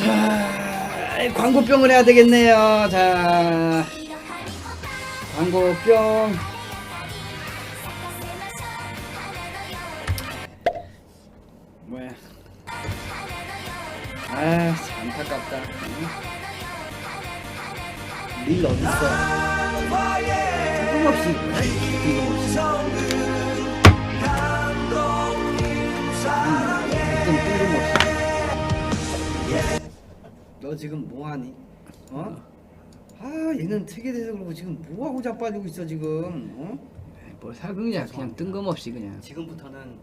자, 광고병을 해야 되겠네요. 자, 광고병. 뭐야? 아, 안타깝다. 릴 어딨어? 조금 없이. 너 지금 뭐하니? 어? 아 얘는 특이 돼서 그러고 지금 뭐하고 자빠지고 있어 지금 어? 뭘 사극이야 그냥 뜬금없이 그냥 지금부터는